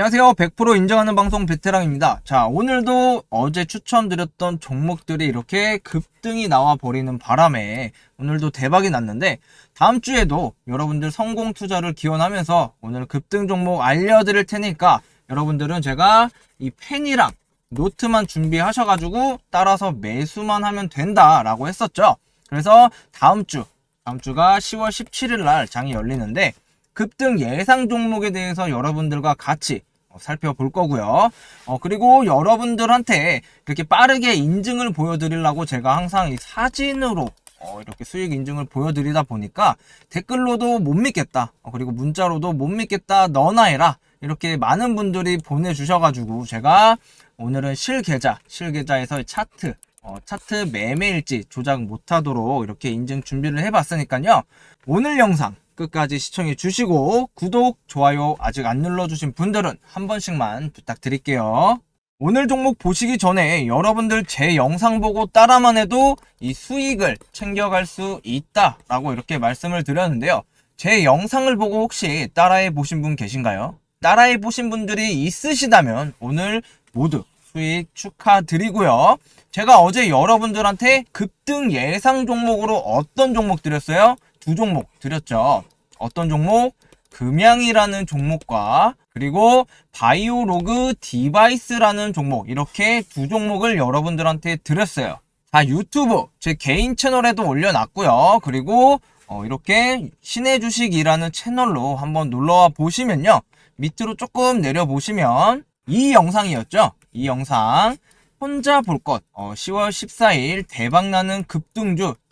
안녕하세요. 100% 인정하는 방송 베테랑입니다. 자, 오늘도 어제 추천드렸던 종목들이 이렇게 급등이 나와 버리는 바람에 오늘도 대박이 났는데 다음 주에도 여러분들 성공 투자를 기원하면서 오늘 급등 종목 알려드릴 테니까 여러분들은 제가 이 펜이랑 노트만 준비하셔가지고 따라서 매수만 하면 된다라고 했었죠. 그래서 다음 주, 다음 주가 10월 17일 날 장이 열리는데 급등 예상 종목에 대해서 여러분들과 같이 어, 살펴볼 거고요. 어, 그리고 여러분들한테 이렇게 빠르게 인증을 보여드리려고 제가 항상 이 사진으로 어, 이렇게 수익 인증을 보여드리다 보니까 댓글로도 못 믿겠다. 어, 그리고 문자로도 못 믿겠다. 너나 해라. 이렇게 많은 분들이 보내주셔가지고 제가 오늘은 실계좌, 실계좌에서 차트, 어, 차트 매매일지 조작 못하도록 이렇게 인증 준비를 해봤으니까요. 오늘 영상 끝까지 시청해 주시고 구독, 좋아요 아직 안 눌러주신 분들은 한 번씩만 부탁드릴게요. 오늘 종목 보시기 전에 여러분들 제 영상 보고 따라만 해도 이 수익을 챙겨갈 수 있다라고 이렇게 말씀을 드렸는데요. 제 영상을 보고 혹시 따라해 보신 분 계신가요? 따라해 보신 분들이 있으시다면 오늘 모두 수익 축하드리고요. 제가 어제 여러분들한테 급등 예상 종목으로 어떤 종목 드렸어요? 두 종목 드렸죠. 어떤 종목? 금양이라는 종목과 그리고 바이오로그 디바이스라는 종목 이렇게 두 종목을 여러분들한테 드렸어요. 자 유튜브 제 개인 채널에도 올려놨고요. 그리고 어, 이렇게 신의 주식이라는 채널로 한번 놀러와 보시면요. 밑으로 조금 내려 보시면 이 영상이었죠. 이 영상 혼자 볼 것. 어, 10월 14일 대박나는 급등주 탑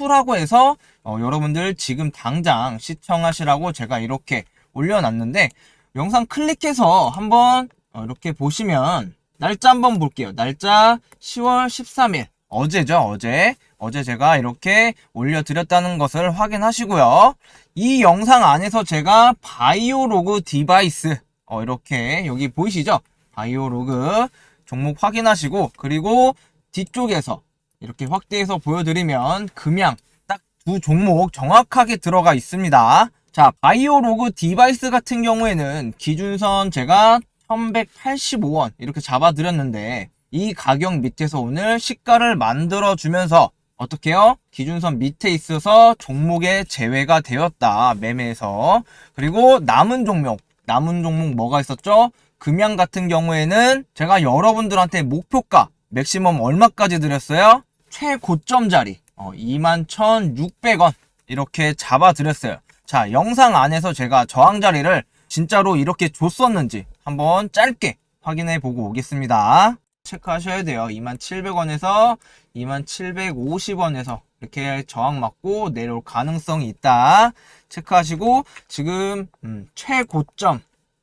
2라고 해서 어, 여러분들 지금 당장 시청하시라고 제가 이렇게 올려놨는데 영상 클릭해서 한번 어, 이렇게 보시면 날짜 한번 볼게요. 날짜 10월 13일 어제죠 어제 어제 제가 이렇게 올려드렸다는 것을 확인하시고요. 이 영상 안에서 제가 바이오로그 디바이스 어, 이렇게 여기 보이시죠? 바이오로그 종목 확인하시고 그리고 뒤쪽에서 이렇게 확대해서 보여드리면 금양 딱 두 종목 정확하게 들어가 있습니다. 자, 바이오로그 디바이스 같은 경우에는 기준선 제가 1185원 이렇게 잡아드렸는데 이 가격 밑에서 오늘 시가를 만들어 주면서 어떻게요? 기준선 밑에 있어서 종목에 제외가 되었다. 매매에서. 그리고 남은 종목, 남은 종목 뭐가 있었죠? 금양 같은 경우에는 제가 여러분들한테 목표가 맥시멈 얼마까지 드렸어요? 최고점 자리 어, 21,600원 이렇게 잡아드렸어요. 자 영상 안에서 제가 저항 자리를 진짜로 이렇게 줬었는지 한번 짧게 확인해 보고 오겠습니다. 체크하셔야 돼요. 2700원에서 2750원에서 이렇게 저항 맞고 내려올 가능성이 있다. 체크하시고 지금 음, 최고점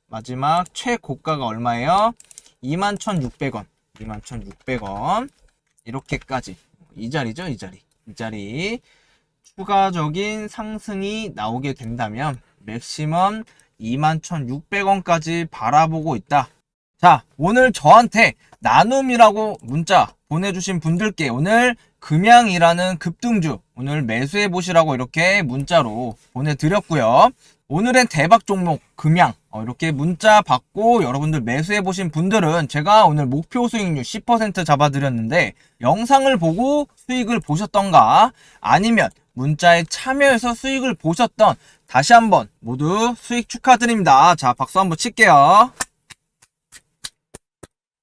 마지막 최고가가 얼마예요? 21,600원. 21,600원. 이렇게까지 이 자리죠, 이 자리. 이 자리 추가적인 상승이 나오게 된다면 맥시멈 21,600원까지 바라보고 있다. 자, 오늘 저한테 나눔이라고 문자 보내주신 분들께 오늘 금양이라는 급등주 오늘 매수해 보시라고 이렇게 문자로 보내드렸고요. 오늘의 대박 종목 금양 어, 이렇게 문자 받고 여러분들 매수해 보신 분들은 제가 오늘 목표 수익률 10% 잡아드렸는데 영상을 보고 수익을 보셨던가 아니면 문자에 참여해서 수익을 보셨던 다시 한번 모두 수익 축하드립니다. 자 박수 한번 칠게요.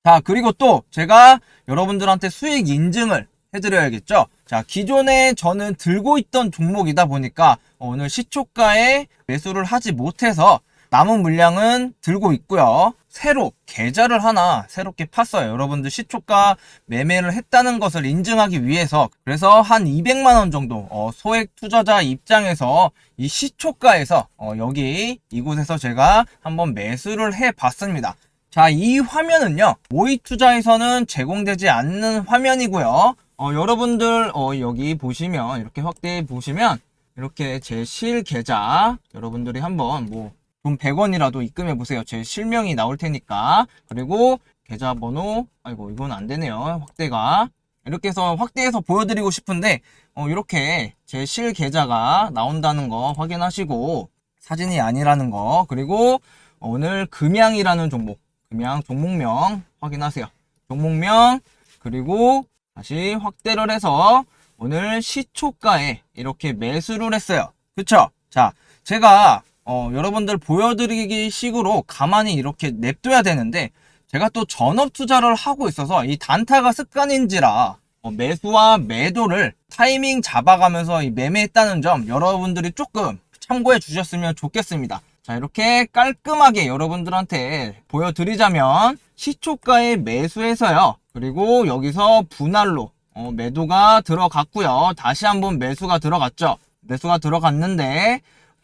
자 그리고 또 제가 여러분들한테 수익 인증을 해드려야겠죠. 자, 기존에 저는 들고 있던 종목이다 보니까 오늘 시초가에 매수를 하지 못해서 남은 물량은 들고 있고요. 새로 계좌를 하나 새롭게 팠어요. 여러분들 시초가 매매를 했다는 것을 인증하기 위해서 그래서 한 200만 원 정도 어, 소액 투자자 입장에서 이 시초가에서 어, 여기 이곳에서 제가 한번 매수를 해봤습니다. 자, 이 화면은요, 모의 투자에서는 제공되지 않는 화면이고요. 어, 여러분들, 어, 여기 보시면, 이렇게 확대해 보시면, 이렇게 제 실 계좌, 여러분들이 한번 뭐, 돈 100원이라도 입금해 보세요. 제 실명이 나올 테니까. 그리고 계좌번호, 아이고, 이건 안 되네요. 확대가. 이렇게 해서 확대해서 보여드리고 싶은데, 어, 이렇게 제 실 계좌가 나온다는 거 확인하시고, 사진이 아니라는 거, 그리고 오늘 금양이라는 종목, 금양 종목명 확인하세요. 종목명 그리고 다시 확대를 해서 오늘 시초가에 이렇게 매수를 했어요. 그쵸? 자, 제가 어, 여러분들 보여드리기 식으로 가만히 이렇게 냅둬야 되는데 제가 또 전업 투자를 하고 있어서 이 단타가 습관인지라 어, 매수와 매도를 타이밍 잡아가면서 이 매매했다는 점 여러분들이 조금 참고해 주셨으면 좋겠습니다. 자, 이렇게 깔끔하게 여러분들한테 보여드리자면 시초가에 매수해서요. 그리고 여기서 분할로 어, 매도가 들어갔고요. 다시 한번 매수가 들어갔죠. 매수가 들어갔는데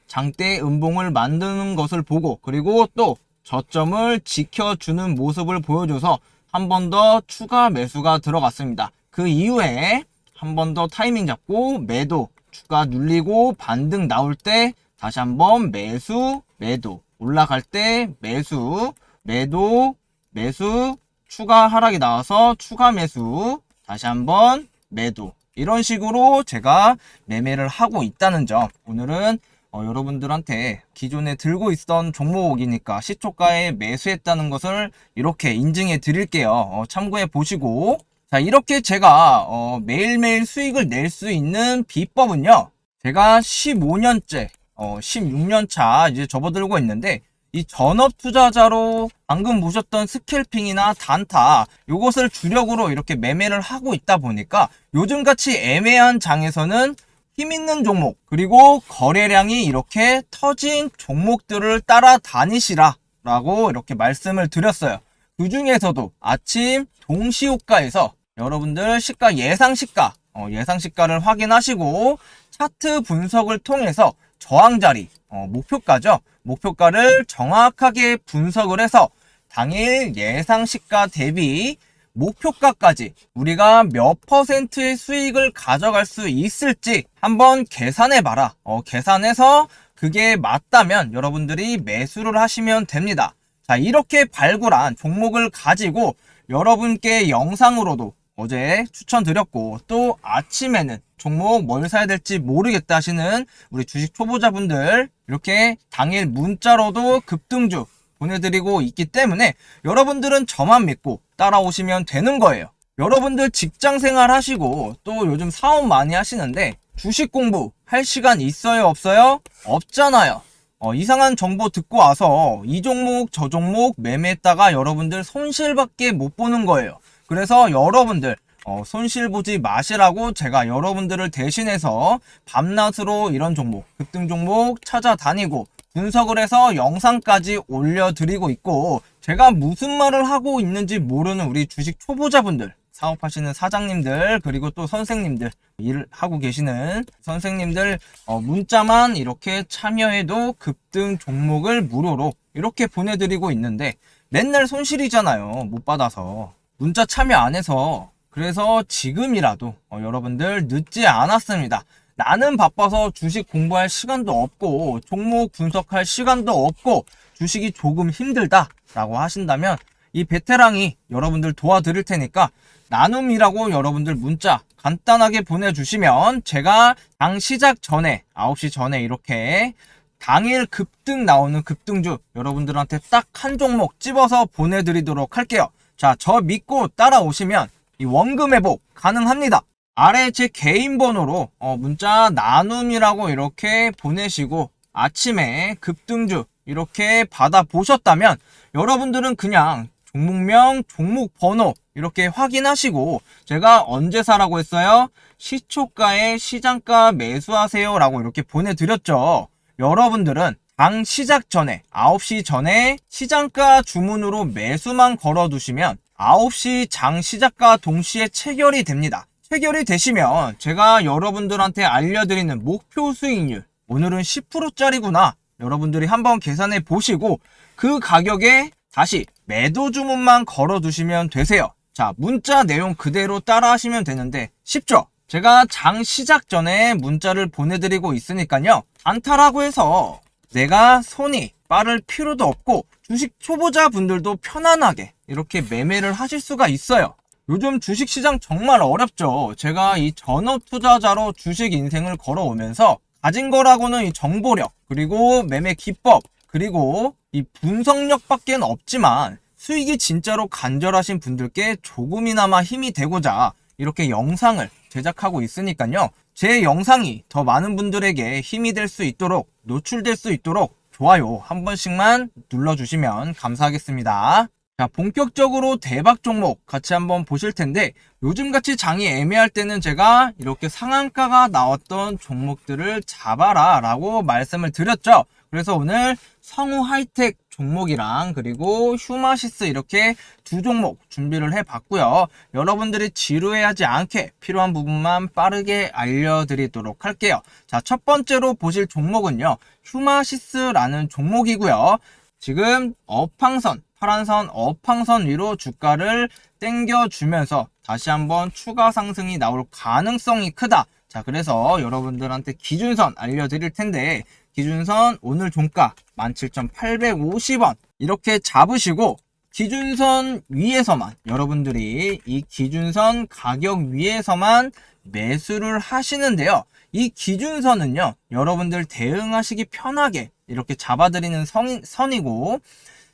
장대 음봉을 만드는 것을 보고 그리고 또 저점을 지켜주는 모습을 보여줘서 한 번 더 추가 매수가 들어갔습니다. 그 이후에 한 번 더 타이밍 잡고 매도 추가 눌리고 반등 나올 때 다시 한번 매수 매도 올라갈 때 매수 매도 매수 추가 하락이 나와서 추가 매수 다시 한번 매도 이런 식으로 제가 매매를 하고 있다는 점 오늘은 어, 여러분들한테 기존에 들고 있던 종목이니까 시초가에 매수했다는 것을 이렇게 인증해 드릴게요. 어, 참고해 보시고 자 이렇게 제가 어, 매일매일 수익을 낼 수 있는 비법은요. 제가 15년째, 어, 16년 차 이제 접어들고 있는데 이 전업 투자자로 방금 보셨던 스캘핑이나 단타 요것을 주력으로 이렇게 매매를 하고 있다 보니까 요즘같이 애매한 장에서는 힘 있는 종목 그리고 거래량이 이렇게 터진 종목들을 따라다니시라 라고 이렇게 말씀을 드렸어요. 그 중에서도 아침 동시호가에서 여러분들 시가 예상 시가 어, 예상 시가를 확인하시고 차트 분석을 통해서 저항자리 어, 목표가죠 목표가를 정확하게 분석을 해서 당일 예상 시가 대비 목표가까지 우리가 몇 퍼센트의 수익을 가져갈 수 있을지 한번 계산해 봐라. 어, 계산해서 그게 맞다면 여러분들이 매수를 하시면 됩니다. 자, 이렇게 발굴한 종목을 가지고 여러분께 영상으로도 어제 추천드렸고 또 아침에는 종목 뭘 사야 될지 모르겠다 하시는 우리 주식 초보자분들 이렇게 당일 문자로도 급등주 보내드리고 있기 때문에 여러분들은 저만 믿고 따라오시면 되는 거예요. 여러분들 직장 생활 하시고 또 요즘 사업 많이 하시는데 주식 공부 할 시간 있어요 없어요? 없잖아요. 어, 이상한 정보 듣고 와서 이 종목 저 종목 매매했다가 여러분들 손실밖에 못 보는 거예요. 그래서 여러분들 어, 손실 보지 마시라고 제가 여러분들을 대신해서 밤낮으로 이런 종목 급등 종목 찾아다니고 분석을 해서 영상까지 올려드리고 있고 제가 무슨 말을 하고 있는지 모르는 우리 주식 초보자분들 사업하시는 사장님들 그리고 또 선생님들 일을 하고 계시는 선생님들 어, 문자만 이렇게 참여해도 급등 종목을 무료로 이렇게 보내드리고 있는데 맨날 손실이잖아요. 못 받아서 문자 참여 안 해서 그래서 지금이라도 어, 여러분들 늦지 않았습니다 나는 바빠서 주식 공부할 시간도 없고 종목 분석할 시간도 없고 주식이 조금 힘들다 라고 하신다면 이 베테랑이 여러분들 도와드릴 테니까 나눔이라고 여러분들 문자 간단하게 보내주시면 제가 당 시작 전에 9시 전에 이렇게 당일 급등 나오는 급등주 여러분들한테 딱 한 종목 집어서 보내드리도록 할게요. 자, 저 믿고 따라오시면 이 원금 회복 가능합니다. 아래 제 개인 번호로 어, 문자 나눔이라고 이렇게 보내시고 아침에 급등주 이렇게 받아 보셨다면 여러분들은 그냥 종목명, 종목 번호 이렇게 확인하시고 제가 언제 사라고 했어요? 시초가에 시장가 매수하세요 라고 이렇게 보내드렸죠. 여러분들은 당 시작 전에 9시 전에 시장가 주문으로 매수만 걸어두시면 9시 장 시작과 동시에 체결이 됩니다. 체결이 되시면 제가 여러분들한테 알려드리는 목표 수익률 오늘은 10%짜리구나. 여러분들이 한번 계산해 보시고 그 가격에 다시 매도 주문만 걸어 두시면 되세요. 자 문자 내용 그대로 따라 하시면 되는데 쉽죠? 제가 장 시작 전에 문자를 보내드리고 있으니까요. 안타라고 해서 내가 손이 빠를 필요도 없고 주식 초보자 분들도 편안하게 이렇게 매매를 하실 수가 있어요 요즘 주식 시장 정말 어렵죠. 제가 이 전업 투자자로 주식 인생을 걸어오면서 가진 거라고는 이 정보력, 그리고 매매 기법, 그리고 이 분석력밖에 없지만 수익이 진짜로 간절하신 분들께 조금이나마 힘이 되고자 이렇게 영상을 제작하고 있으니까요. 제 영상이 더 많은 분들에게 힘이 될 수 있도록 노출될 수 있도록 좋아요 한 번씩만 눌러주시면 감사하겠습니다. 자, 본격적으로 대박 종목 같이 한번 보실 텐데 요즘같이 장이 애매할 때는 제가 이렇게 상한가가 나왔던 종목들을 잡아라 라고 말씀을 드렸죠. 그래서 오늘 성우 하이텍 종목이랑 그리고 휴마시스 이렇게 두 종목 준비를 해봤고요. 여러분들이 지루해하지 않게 필요한 부분만 빠르게 알려드리도록 할게요. 자, 첫 번째로 보실 종목은요. 휴마시스라는 종목이고요. 지금 업황선, 파란선 업황선 위로 주가를 땡겨주면서 다시 한번 추가 상승이 나올 가능성이 크다. 자, 그래서 여러분들한테 기준선 알려드릴 텐데, 기준선 오늘 종가 17,850원 이렇게 잡으시고, 기준선 위에서만 여러분들이 이 기준선 가격 위에서만 매수를 하시는데요. 이 기준선은요, 여러분들 대응하시기 편하게 이렇게 잡아드리는 선, 선이고,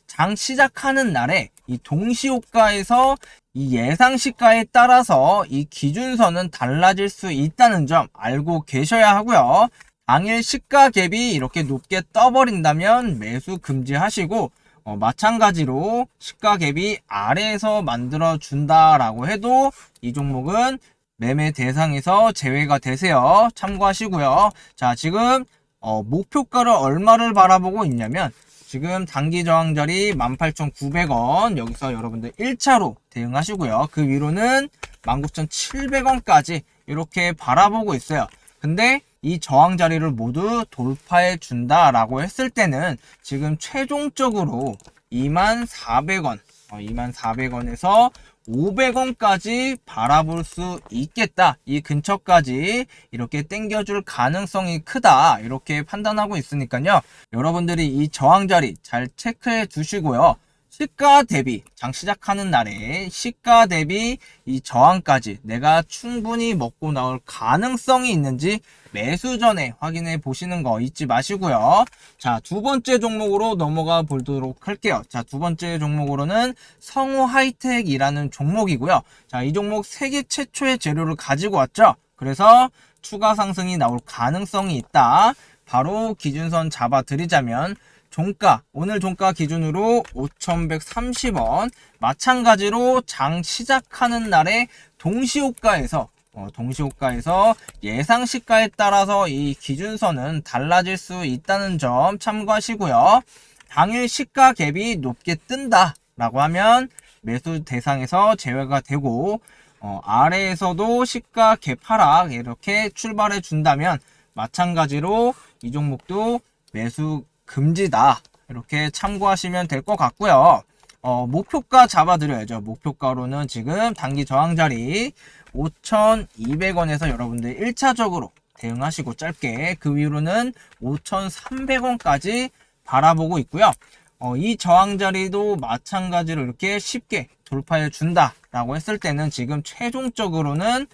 장 시작하는 날에 이 동시호가에서 이 예상 시가에 따라서 이 기준선은 달라질 수 있다는 점 알고 계셔야 하고요. 당일 시가 갭이 이렇게 높게 떠버린다면 매수 금지하시고 어, 마찬가지로 시가 갭이 아래에서 만들어 준다라고 해도 이 종목은 매매 대상에서 제외가 되세요. 참고하시고요. 자, 지금 어, 목표가를 얼마를 바라보고 있냐면 지금 단기 저항자리 18,900원 여기서 여러분들 1차로 대응하시고요. 그 위로는 19,700원까지 이렇게 바라보고 있어요. 근데 이 저항 자리를 모두 돌파해 준다라고 했을 때는 지금 최종적으로 24,400원, 어, 24,400원에서 500원까지 바라볼 수 있겠다. 이 근처까지 이렇게 땡겨줄 가능성이 크다. 이렇게 판단하고 있으니까요. 여러분들이 이 저항 자리 잘 체크해 두시고요. 시가 대비 장 시작하는 날에 시가 대비 이 저항까지 내가 충분히 먹고 나올 가능성이 있는지 매수 전에 확인해 보시는 거 잊지 마시고요. 자, 두 번째 종목으로 넘어가 보도록 할게요. 자, 두 번째 종목으로는 성우 하이텍이라는 종목이고요. 자, 이 종목 세계 최초의 재료를 가지고 왔죠. 그래서 추가 상승이 나올 가능성이 있다. 바로 기준선 잡아 드리자면 종가 오늘 종가 기준으로 5,130원 마찬가지로 장 시작하는 날에 동시호가에서 어, 동시호가에서 예상 시가에 따라서 이 기준선은 달라질 수 있다는 점 참고하시고요. 당일 시가 갭이 높게 뜬다 라고 하면 매수 대상에서 제외가 되고 어, 아래에서도 시가 갭 하락 이렇게 출발해 준다면 마찬가지로 이 종목도 매수 금지다. 이렇게 참고하시면 될 것 같고요. 어, 목표가 잡아드려야죠. 목표가로는 지금 단기 저항자리 5,200원에서 여러분들 1차적으로 대응하시고 짧게 그 위로는 5,300원까지 바라보고 있고요. 어, 이 저항자리도 마찬가지로 이렇게 쉽게 돌파해 준다라고 했을 때는 지금 최종적으로는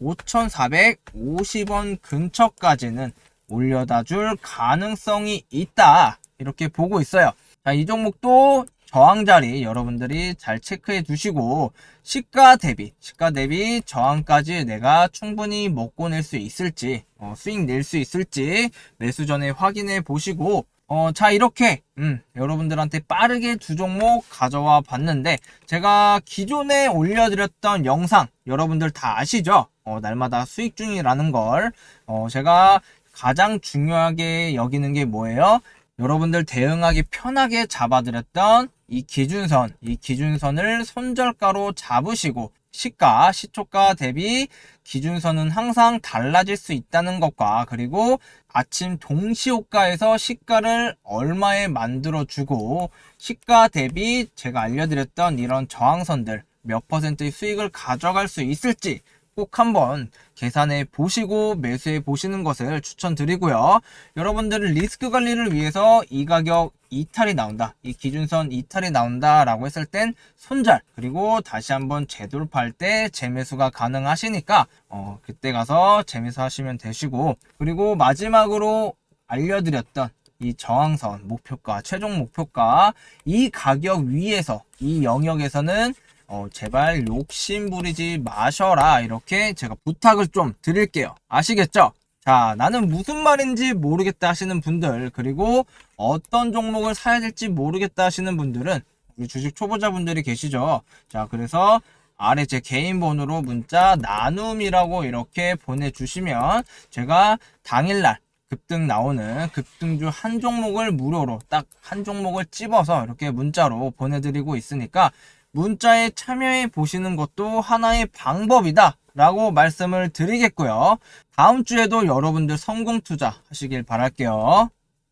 5,450원 근처까지는 올려다 줄 가능성이 있다. 이렇게 보고 있어요. 자, 이 종목도 저항 자리 여러분들이 잘 체크해 두시고 시가 대비 시가 대비 저항까지 내가 충분히 먹고 낼 수 있을지 어, 수익 낼 수 있을지 매수 전에 확인해 보시고 어, 자 이렇게 음, 여러분들한테 빠르게 두 종목 가져와 봤는데 제가 기존에 올려드렸던 영상 여러분들 다 아시죠? 어, 날마다 수익 중이라는 걸 어, 제가 가장 중요하게 여기는 게 뭐예요? 여러분들 대응하기 편하게 잡아드렸던 이 기준선, 이 기준선을 손절가로 잡으시고 시가, 시초가 대비 기준선은 항상 달라질 수 있다는 것과 그리고 아침 동시호가에서 시가를 얼마에 만들어주고 시가 대비 제가 알려드렸던 이런 저항선들 몇 퍼센트의 수익을 가져갈 수 있을지 꼭 한번 계산해 보시고 매수해 보시는 것을 추천드리고요. 여러분들은 리스크 관리를 위해서 이 가격 이탈이 나온다. 이 기준선 이탈이 나온다 라고 했을 땐 손절 그리고 다시 한번 재돌파할 때 재매수가 가능하시니까 어, 그때 가서 재매수 하시면 되시고 그리고 마지막으로 알려드렸던 이 저항선 목표가 최종 목표가 이 가격 위에서 이 영역에서는 어, 제발 욕심 부리지 마셔라. 이렇게 제가 부탁을 좀 드릴게요. 아시겠죠? 자 나는 무슨 말인지 모르겠다 하시는 분들 그리고 어떤 종목을 사야 될지 모르겠다 하시는 분들은 우리 주식 초보자분들이 계시죠? 자 그래서 아래 제 개인 번호로 문자 나눔이라고 이렇게 보내주시면 제가 당일날 급등 나오는 급등주 한 종목을 무료로 딱 한 종목을 찝어서 이렇게 문자로 보내드리고 있으니까 문자에 참여해 보시는 것도 하나의 방법이다 라고 말씀을 드리겠고요. 다음 주에도 여러분들 성공 투자 하시길 바랄게요.